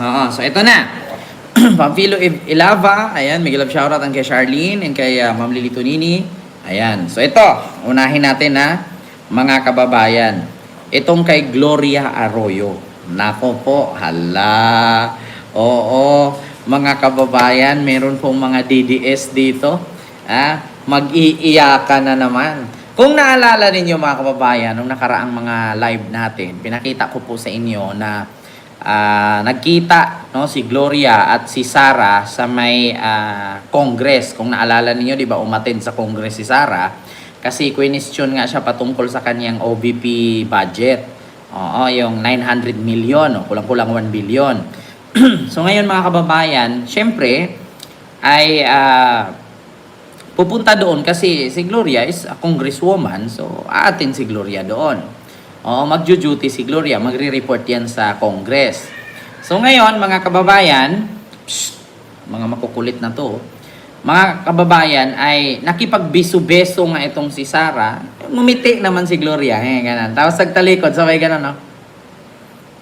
Oo, so ito na. Pamphilo Ilava, ayan, Miguel of shoutout ang kay Charlene and kay uh, Ma'am Lili Tonini. Ayan, so ito, unahin natin na mga kababayan. Itong kay Gloria Arroyo. Nako po, hala. Oo, mga kababayan, meron pong mga DDS dito. Ah, mag-iiyakan na naman. Kung naalala ninyo mga kababayan, nung nakaraang mga live natin, pinakita ko po sa inyo na ah, nagkita no si Gloria at si Sara sa may ah, Congress. Kung naalala niyo, 'di ba, umattend sa Congress si Sara kasi question nga siya patungkol sa kanyang OVP budget. Oo, yung 900 million, kulang-kulang 1 billion. so ngayon mga kababayan, syempre ay ah, pupunta doon kasi si Gloria is a congresswoman, so aatin si Gloria doon. Oo, magjo-duty si Gloria, magre-report yan sa Congress. So ngayon, mga kababayan, psst, mga makukulit na to, mga kababayan ay nakipagbiso-beso nga itong si Sarah. Ngumiti naman si Gloria, eh, ganun. Tapos nagtalikod, sabay ganun, no?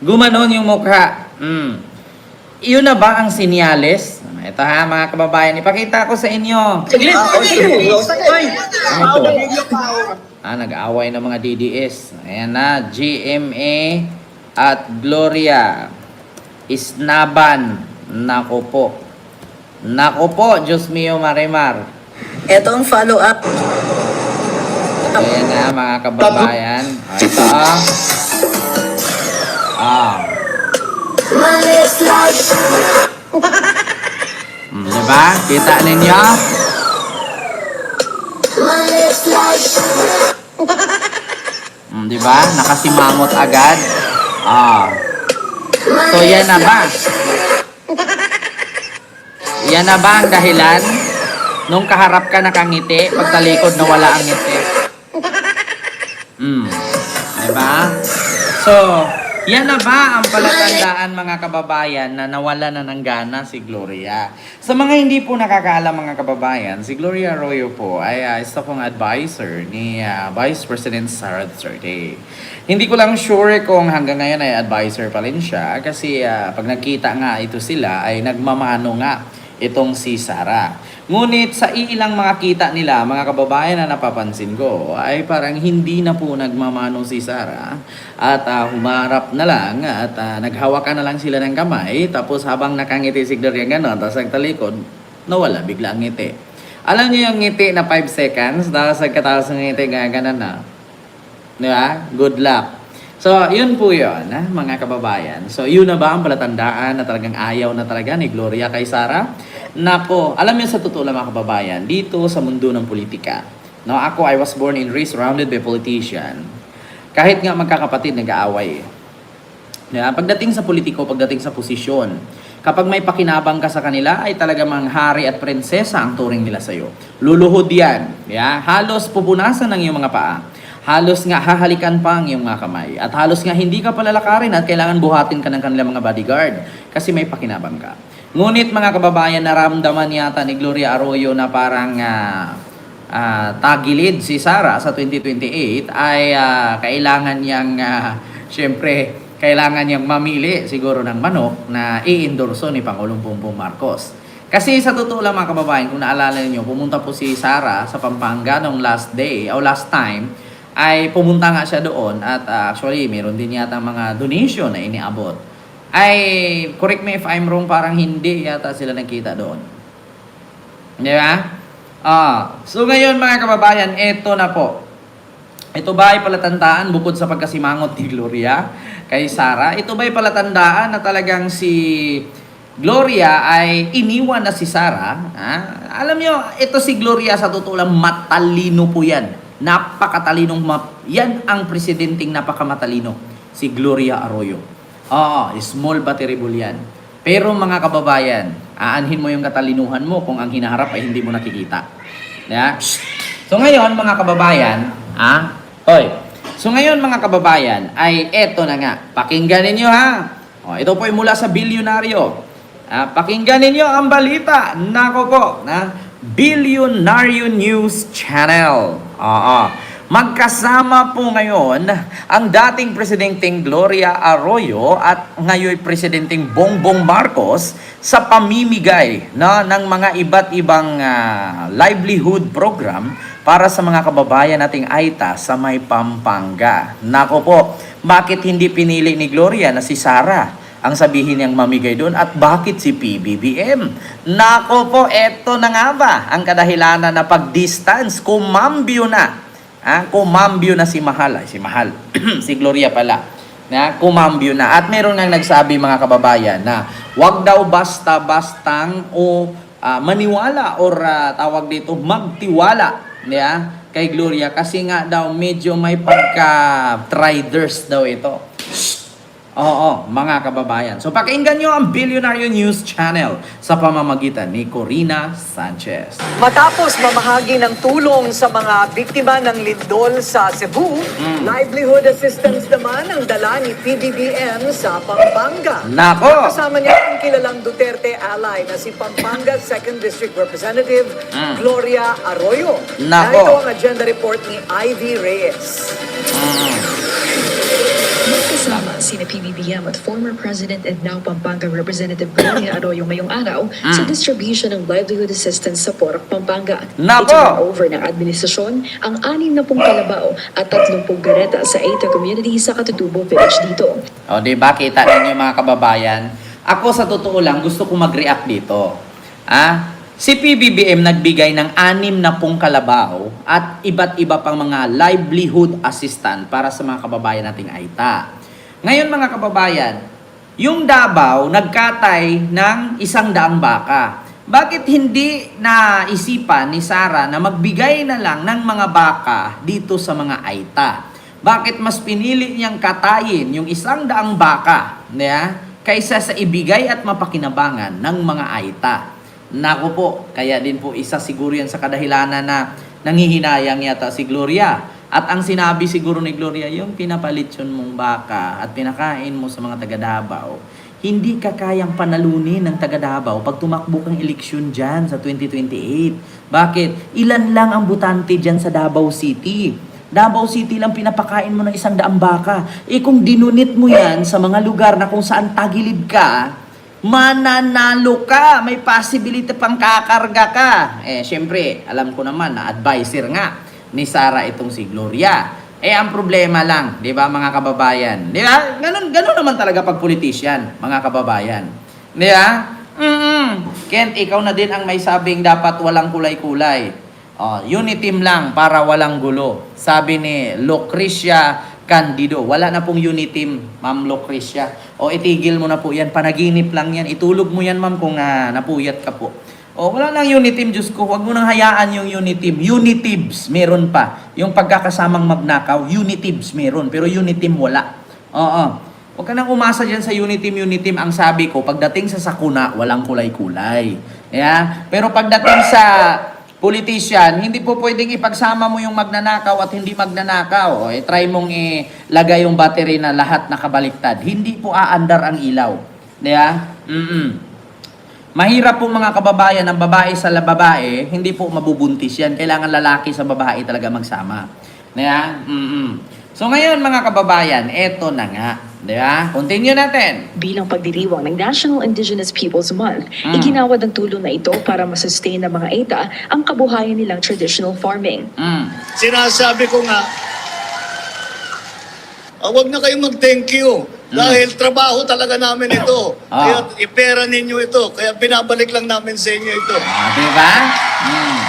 Gumanon yung mukha. Mm. Iyon na ba ang sinyales? Ito ha, mga kababayan, ipakita ko sa inyo. Saglit! Ano ito? Ah, nag-away ng mga DDS. Ayan na, GMA at Gloria. Isnaban. Nako po. Nako po, Diyos mio Marimar. Ito ang follow-up. Ayan na, mga kababayan. Ah, ito ah. Ah. Hmm, diba? Kita ninyo? Hmm, diba? Nakasimangot agad. Ah. So, yan na ba? Yan na ba ang dahilan? Nung kaharap ka nakangiti, pagtalikod na wala ang ngiti. Hmm. Diba? So, yan na ba ang palatandaan mga kababayan na nawala na ng gana si Gloria? Sa mga hindi po nakakaalam mga kababayan, si Gloria Arroyo po ay uh, isa pong advisor ni ah, Vice President Sara Duterte. Hindi ko lang sure kung hanggang ngayon ay advisor pa rin siya kasi ah, pag nagkita nga ito sila ay nagmamano nga itong si Sara. Ngunit sa ilang mga kita nila, mga kababayan na napapansin ko, ay parang hindi na po nagmamano si Sara at ah, humarap na lang at ah, naghawakan na lang sila ng kamay tapos habang nakangiti si Gloria gano'n, tapos nagtalikod, nawala bigla ang ngiti. Alam niyo yung ngiti na 5 seconds, tapos nagkatapos ng ngiti, gano'n na. Di ba? Good luck. So, yun po yun, ha, mga kababayan. So, yun na ba ang palatandaan na talagang ayaw na talaga ni Gloria kay Sara? Nako, alam niyo sa totoo lang mga kababayan, dito sa mundo ng politika, no, ako, I was born and raised surrounded by politician. Kahit nga magkakapatid, nag-aaway. Yeah, pagdating sa politiko, pagdating sa posisyon, kapag may pakinabang ka sa kanila, ay talaga mang hari at prinsesa ang turing nila sa'yo. Luluhod yan. Yeah? Halos pupunasan ng iyong mga paa. Halos nga hahalikan pa ang iyong mga kamay. At halos nga hindi ka palalakarin at kailangan buhatin ka ng kanilang mga bodyguard kasi may pakinabang ka. Ngunit mga kababayan, naramdaman yata ni Gloria Arroyo na parang ah, ah, tagilid si Sara sa 2028 ay ah, kailangan niyang, ah, syempre, kailangan niyang mamili siguro ng manok na i-endorso ni Pangulong Bongbong Marcos. Kasi sa totoo lang mga kababayan, kung naalala niyo, pumunta po si Sara sa Pampanga nung last day o last time, ay pumunta nga siya doon at ah, actually meron din yata mga donation na iniabot. Ay, correct me if I'm wrong, parang hindi yata sila nakita doon. Di ba? Ah, so ngayon mga kababayan, eto na po. Ito ba ay palatandaan bukod sa pagkasimangot ni Gloria kay Sara? Ito ba ay palatandaan na talagang si Gloria ay iniwan na si Sara? Ha? Alam nyo, ito si Gloria sa totoo lang matalino po yan. Napakatalinong map. Yan ang presidenting napakamatalino. Si Gloria Arroyo. Oo, small but terrible yan. Pero mga kababayan, aanhin mo yung katalinuhan mo kung ang hinaharap ay hindi mo nakikita. Yeah? So ngayon mga kababayan, ha? Hoy. So ngayon mga kababayan, ay eto na nga. Pakinggan ninyo ha. O, ito po ay mula sa bilyonaryo. Ah, pakinggan ninyo ang balita. Nako po, na Billionario News Channel. Oo. Magkasama po ngayon ang dating Presidenteng Gloria Arroyo at ngayon Presidenteng Bongbong Marcos sa pamimigay na ng mga iba't ibang ah, livelihood program para sa mga kababayan nating Aita sa may Pampanga. Nako po, bakit hindi pinili ni Gloria na si Sara? Ang sabihin niyang mamigay doon at bakit si PBBM? Nako po, eto na nga ba ang kadahilanan na pag-distance, kumambyo na. Ah, kumambyo na si Mahal. Ay, si Mahal. si Gloria pala. Na, kumambyo na. At meron nga nagsabi mga kababayan na wag daw basta-bastang o ah, maniwala or ah, tawag dito magtiwala yeah, kay Gloria kasi nga daw medyo may pagka-triders daw ito. Oo, mga kababayan. So pakinggan nyo ang Billionaire News Channel sa pamamagitan ni Corina Sanchez. Matapos mamahagi ng tulong sa mga biktima ng lindol sa Cebu, livelihood assistance naman ang dala ni PBBM sa Pampanga. Nako! Kasama niya ang kilalang Duterte ally na si Pampanga 2nd District Representative Mm. Gloria Arroyo. Nako. Narito ang agenda report ni Ivy Reyes. Magkasama sina PBBM at former President and now Pampanga Representative Gloria Arroyo ngayong araw sa distribution ng livelihood assistance sa Porac, Pampanga. Nako! over ng administrasyon ang anim na pong kalabaw at tatlong pong gareta sa Eta community sa Katutubo Village dito. O, di ba? Kita ninyo mga kababayan. Ako sa totoo lang, gusto ko mag-react dito. Ah, si PBBM nagbigay ng anim na pong kalabaw at iba't iba pang mga livelihood assistant para sa mga kababayan nating Aita. Ngayon mga kababayan, yung Davao nagkatay ng isang daang baka. Bakit hindi naisipan ni Sara na magbigay na lang ng mga baka dito sa mga Aita? Bakit mas pinili niyang katayin yung isang daang baka niya, kaysa sa ibigay at mapakinabangan ng mga Aita? Nako po, kaya din po isa siguro yan sa kadahilanan na nangihinayang yata si Gloria. At ang sinabi siguro ni Gloria, yung pinapalit yun mong baka at pinakain mo sa mga taga Davao, hindi ka kayang panalunin ng taga Davao pag tumakbo kang eleksyon dyan sa 2028. Bakit? Ilan lang ang butante dyan sa Davao City. Davao City lang pinapakain mo ng isang daang baka. Eh kung dinunit mo yan sa mga lugar na kung saan tagilid ka, mananalo ka. May possibility pang kakarga ka. Eh, syempre, alam ko naman na advisor nga ni Sara itong si Gloria. Eh, ang problema lang, di ba mga kababayan? Di ba? Ganun, ganun naman talaga pag politician, mga kababayan. Di ba? Mm-mm. Kent, ikaw na din ang may sabing dapat walang kulay-kulay. Oh, uniteam lang para walang gulo. Sabi ni Lucrecia Candido. Wala na pong uniteam, Ma'am Lucrecia. O itigil mo na po yan. Panaginip lang yan. Itulog mo yan, ma'am, kung ah, napuyat ka po. O wala nang uniteam, Diyos ko. Huwag mo nang hayaan yung uniteam. Unitibs, meron pa. Yung pagkakasamang magnakaw, unitibs, meron. Pero uniteam, wala. Oo. Huwag ka nang umasa dyan sa uniteam, uniteam. Ang sabi ko, pagdating sa sakuna, walang kulay-kulay. Yeah? Pero pagdating sa politician, hindi po pwedeng ipagsama mo yung magnanakaw at hindi magnanakaw. Eh, try mong ilagay yung battery na lahat nakabaliktad. Hindi po aandar ang ilaw. Diya? Mm-mm. Mahirap po mga kababayan ang babae sa babae, hindi po mabubuntis yan. Kailangan lalaki sa babae talaga magsama. Diya? Mm-mm. So ngayon mga kababayan, eto na nga. Diya? Continue natin. Bilang pagdiriwang ng National Indigenous Peoples Month, Mm. iginawad ang tulong na ito para masustain ng mga ETA ang kabuhayan nilang traditional farming. Mm. Sinasabi ko nga, ah, huwag na kayong mag-thank you. Dahil trabaho talaga namin ito. Ah. Kaya ipera ninyo ito. Kaya binabalik lang namin sa inyo ito. Ah, diba? Mm.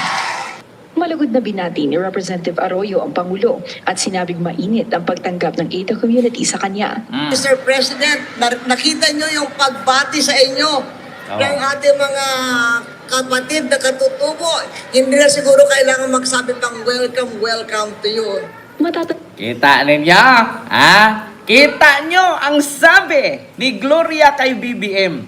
Malugod na binati ni Representative Arroyo ang Pangulo at sinabing mainit ang pagtanggap ng ETA community sa kanya. Mm. Mr. President, na- nakita nyo yung pagbati sa inyo ng ating mga kapatid na katutubo. Hindi na siguro kailangan magsabi pang welcome, welcome to you. Matata- Kita ninyo? Ha? Kita nyo ang sabi ni Gloria kay BBM.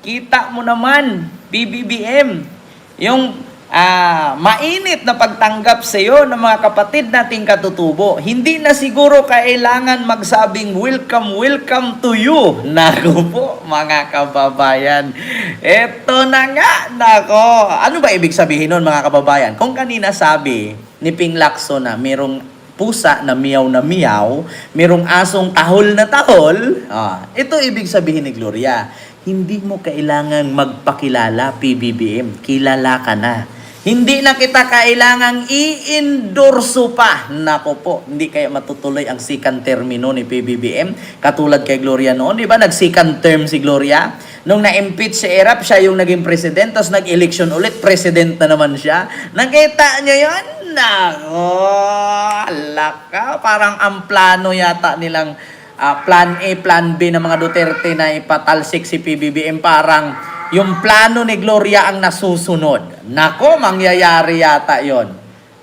Kita mo naman, BBBM, yung ah, mainit na pagtanggap sa iyo ng mga kapatid nating katutubo. Hindi na siguro kailangan magsabing welcome, welcome to you. Naku po, mga kababayan. Eto na nga, nako. Ano ba ibig sabihin nun, mga kababayan? Kung kanina sabi ni Ping Lacson na merong pusa na miyaw na miyaw, merong asong tahol na tahol. Ah, ito ibig sabihin ni Gloria, hindi mo kailangan magpakilala PBBM, kilala ka na. Hindi na kita kailangang i-endorso pa. Nako po, hindi kaya matutuloy ang second termino ni PBBM. Katulad kay Gloria noon, di ba? Nag-second term si Gloria. Nung na-impeach si Erap, siya yung naging president, tapos nag-election ulit, president na naman siya. Nakita niyo yun? Nako, alaka. Parang ang plano yata nilang ah, plan A, plan B ng mga Duterte na ipatalsik si PBBM parang yung plano ni Gloria ang nasusunod. Nako, mangyayari yata yon.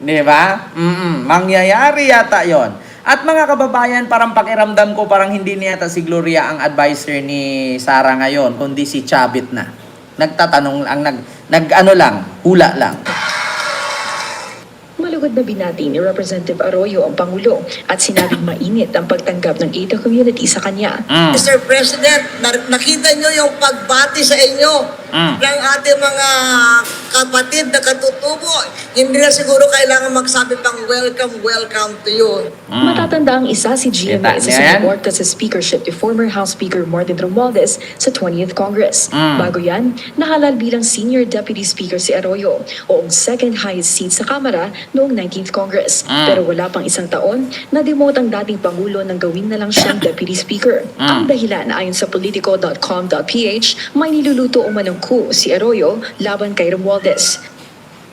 Di ba? Mm mangyayari yata yon. At mga kababayan, parang pakiramdam ko parang hindi niyata si Gloria ang advisor ni Sara ngayon, kundi si Chabit na. Nagtatanong ang nag, nag ano lang, hula lang. Malugod na binati ni Representative Arroyo ang Pangulo at sinabing mainit ang pagtanggap ng Ada community sa kanya. Mm. Mr. President, na- nakita nyo yung pagbati sa inyo Mm. ng ating mga kapatid na katutubo. Hindi na siguro kailangan magsabi pang welcome, welcome to you. Mm. Matatanda ang isa si GMA Kita sa niya yan? sumuporta sa speakership ni former House Speaker Martin Romualdez sa 20th Congress. Mm. Bago yan, nahalal bilang Senior Deputy Speaker si Arroyo o ang second highest seat sa Kamara noong 19th Congress. Mm. Pero wala pang isang taon, na-demote ang dating Pangulo nang gawin na lang siyang Deputy Speaker. Ang dahilan ayon sa politico.com.ph, may niluluto umanong coup si Arroyo laban kay Romualdez.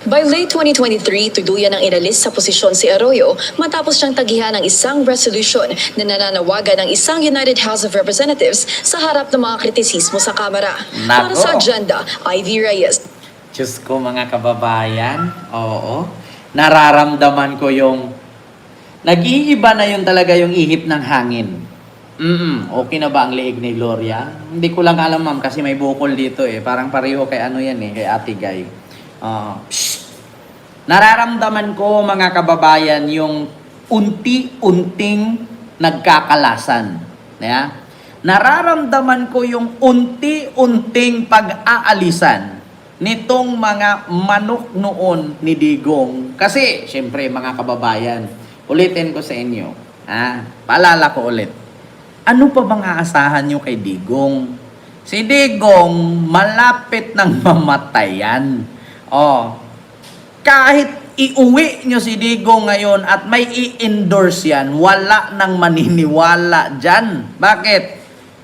By late 2023, tuluyan ang inalis sa posisyon si Arroyo matapos siyang tagihan ng isang resolution na nananawagan ng isang United House of Representatives sa harap ng mga kritisismo sa Kamara. Para Nako. sa agenda, Ivy Reyes. Diyos ko mga kababayan, oo. Nararamdaman ko yung nag-iiba na yun talaga yung ihip ng hangin. Mm okay na ba ang leeg ni Gloria? Hindi ko lang alam ma'am kasi may bukol dito eh. Parang pareho kay ano yan eh, kay Ate Guy. Ah, psst. Nararamdaman ko mga kababayan yung unti-unting nagkakalasan. Yeah? Nararamdaman ko yung unti-unting pag-aalisan nitong mga manok noon ni Digong. Kasi, syempre, mga kababayan, ulitin ko sa inyo, ah, paalala ko ulit, ano pa bang aasahan nyo kay Digong? Si Digong, malapit ng mamatayan. Oh, kahit iuwi nyo si Digong ngayon at may i-endorse yan, wala nang maniniwala dyan. Bakit?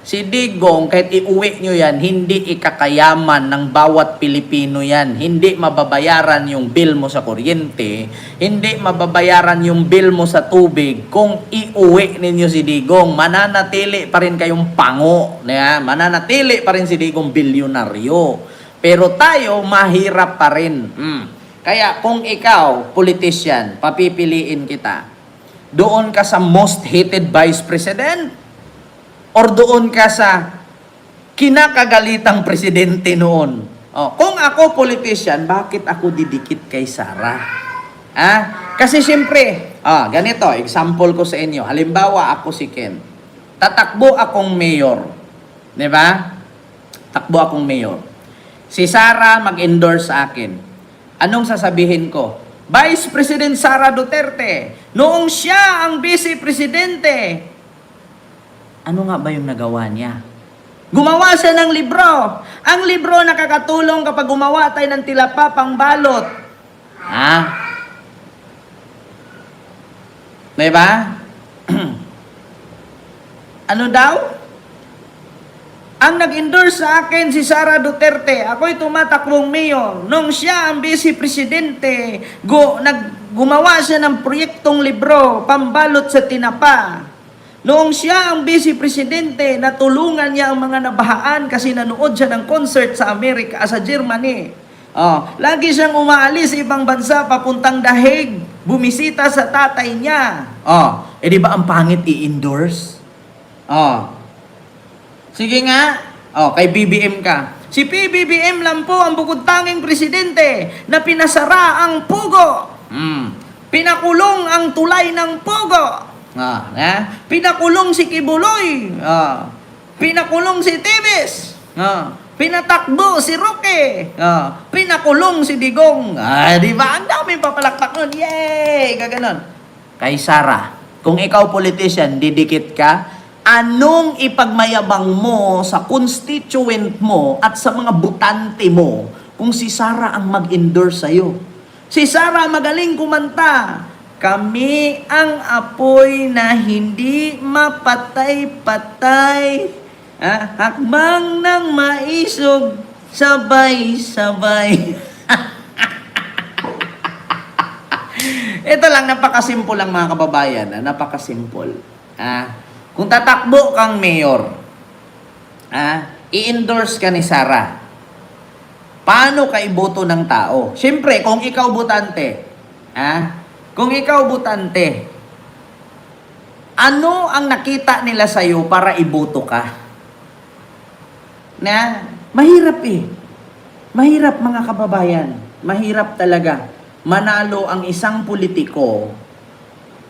Si Digong, kahit iuwi nyo yan, hindi ikakayaman ng bawat Pilipino yan. Hindi mababayaran yung bill mo sa kuryente, hindi mababayaran yung bill mo sa tubig kung iuwi ninyo si Digong. Mananatili pa rin kayong pango. Yeah? Mananatili pa rin si Digong bilyonaryo. Pero tayo, mahirap pa rin. Mm. Kaya kung ikaw, politician, papipiliin kita, doon ka sa most hated vice president or doon ka sa kinakagalitang presidente noon. Oh, kung ako politician, bakit ako didikit kay Sara? Ah, kasi siyempre, ah, ganito, example ko sa inyo. Halimbawa, ako si Ken. Tatakbo akong mayor. 'Di ba? Takbo akong mayor. Si Sara mag-endorse sa akin. Anong sasabihin ko? Vice President Sara Duterte, noong siya ang vice presidente, ano nga ba yung nagawa niya? Gumawa siya ng libro. Ang libro nakakatulong kapag gumawa tayo ng tilapa pang balot. Ha? Diba? ano daw? Ang nag-endorse sa akin si Sara Duterte. Ako'y tumatakbong mayor. Nung siya ang vice presidente, go, nag, gumawa siya ng proyektong libro, pambalot sa tinapa. Noong siya ang vice presidente, natulungan niya ang mga nabahaan kasi nanood siya ng concert sa Amerika, sa Germany. Oh, lagi siyang umaalis sa ibang bansa papuntang dahig, bumisita sa tatay niya. Oh, eh di ba ang pangit i-endorse? Oh, Sige nga. Oh, kay BBM ka. Si PBBM lang po ang bukod tanging presidente na pinasara ang pugo. Mm. Pinakulong ang tulay ng pugo. Ah, eh? Pinakulong si Kibuloy. Ah. Pinakulong si Tibis. Ah. Pinatakbo si Roque. Ah. Pinakulong si Digong. Ah, di ba? Ang daming papalakpak nun. Yay! Gaganon. kay Sara, kung ikaw politician, didikit ka, anong ipagmayabang mo sa constituent mo at sa mga butante mo kung si Sara ang mag-endorse sa'yo? Si Sara magaling kumanta. Kami ang apoy na hindi mapatay-patay. Ah, hakbang ng maisog, sabay-sabay. Ito lang, napakasimple lang mga kababayan. Ah, napakasimple. Ah, kung tatakbo kang mayor, ah, i-endorse ka ni Sara. Paano ka iboto ng tao? Siyempre, kung ikaw butante, ah, kung ikaw butante, ano ang nakita nila sa'yo para iboto ka? Na, mahirap eh. Mahirap mga kababayan. Mahirap talaga. Manalo ang isang politiko.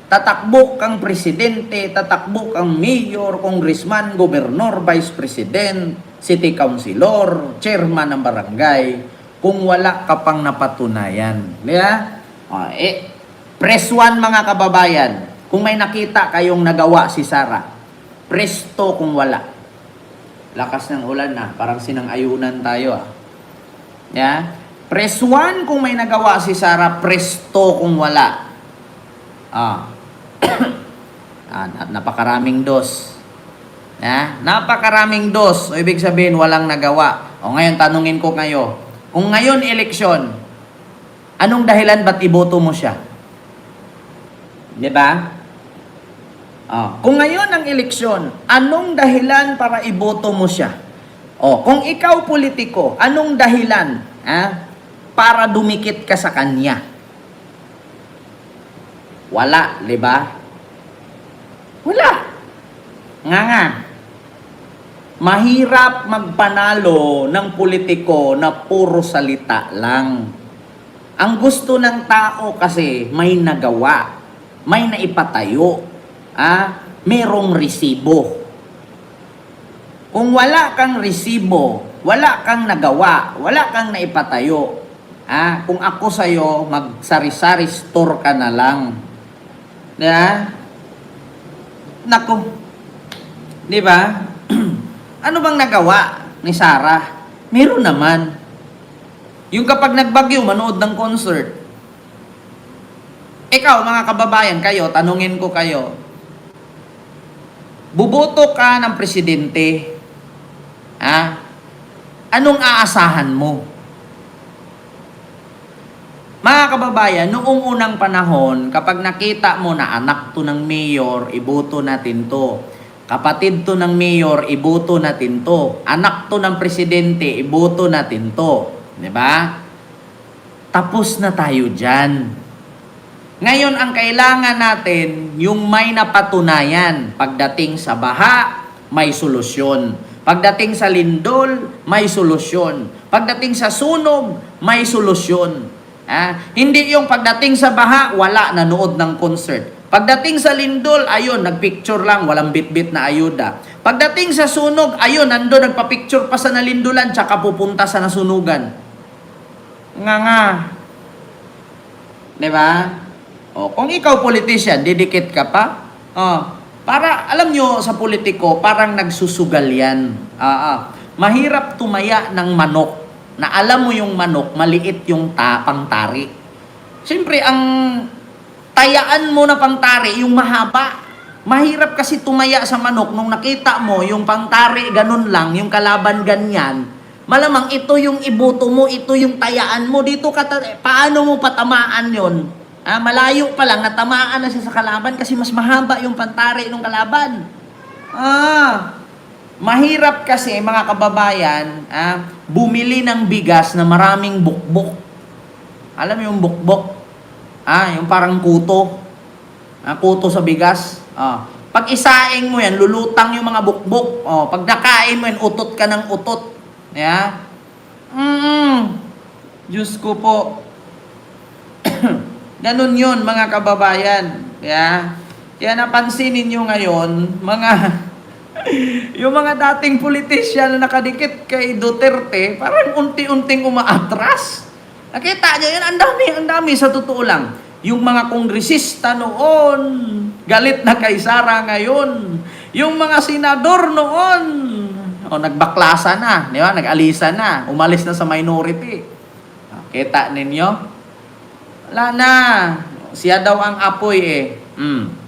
Tatakbo kang presidente, tatakbo kang mayor, congressman, gobernador, vice president, city councilor, chairman ng barangay, kung wala ka pang napatunayan. Di ba? O, eh, press one mga kababayan, kung may nakita kayong nagawa si Sara, presto kung wala. Lakas ng ulan na, parang sinang-ayunan tayo ah. Yeah? Press 1 kung may nagawa si Sarah, presto kung wala. Ah. ah na- napakaraming dos. Yeah? Napakaraming dos. O ibig sabihin, walang nagawa. O ngayon, tanungin ko kayo. Kung ngayon eleksyon, anong dahilan ba't iboto mo siya? Di ba? Ah, kung ngayon ang eleksyon, anong dahilan para iboto mo siya? O, kung ikaw politiko, anong dahilan ah, para dumikit ka sa kanya? Wala, di ba? Wala. Nga nga. Mahirap magpanalo ng politiko na puro salita lang. Ang gusto ng tao kasi may nagawa, may naipatayo, ah, merong resibo. Kung wala kang resibo, wala kang nagawa, wala kang naipatayo, ah, kung ako sa'yo, magsari-sari store ka na lang. Yeah? Nako. Di ba? ano bang nagawa ni Sarah? Meron naman. Yung kapag nagbagyo, manood ng concert. Ikaw, mga kababayan, kayo, tanungin ko kayo, buboto ka ng presidente, ha? Anong aasahan mo? Mga kababayan, noong unang panahon, kapag nakita mo na anak to ng mayor, iboto natin to. Kapatid to ng mayor, iboto natin to. Anak to ng presidente, iboto natin to. Ba? Tapos na tayo dyan. Ngayon, ang kailangan natin, yung may napatunayan. Pagdating sa baha, may solusyon. Pagdating sa lindol, may solusyon. Pagdating sa sunog, may solusyon. Ah, hindi yung pagdating sa baha, wala, nanood ng concert. Pagdating sa lindol, ayun, nagpicture lang, walang bit-bit na ayuda. Pagdating sa sunog, ayun, nando nagpa-picture pa sa nalindulan, tsaka pupunta sa nasunugan. Nga nga. Ba? O, kung ikaw politician, didikit ka pa? O, para, alam nyo, sa politiko, parang nagsusugal yan. Ah, ah. Mahirap tumaya ng manok na alam mo yung manok, maliit yung ta, pangtari. Siyempre, ang tayaan mo na pangtari, yung mahaba. Mahirap kasi tumaya sa manok nung nakita mo yung pangtari ganun lang, yung kalaban ganyan. Malamang ito yung ibuto mo, ito yung tayaan mo. Dito ka, paano mo patamaan yon? Ah, malayo pa lang, natamaan na siya sa kalaban kasi mas mahaba yung pantari ng kalaban. Ah, mahirap kasi mga kababayan, ah, bumili ng bigas na maraming bukbok. Alam mo yung bukbok? Ah, yung parang kuto. Ah, kuto sa bigas. Ah, pag isaing mo yan, lulutang yung mga bukbok. Oh, pag nakain mo yan, utot ka ng utot. Yeah? Mm, Diyos ko po. Ganun yun, mga kababayan. Yeah? Kaya napansin ninyo ngayon, mga yung mga dating politisyan na nakadikit kay Duterte, parang unti-unting umaatras. Nakita nyo yun, ang dami, ang dami sa totoo lang. Yung mga kongresista noon, galit na kay Sara ngayon. Yung mga senador noon, o nagbaklasa na, di ba? Nag-alisa na, umalis na sa minority. Kita ninyo? Wala na. Siya daw ang apoy eh. Mm.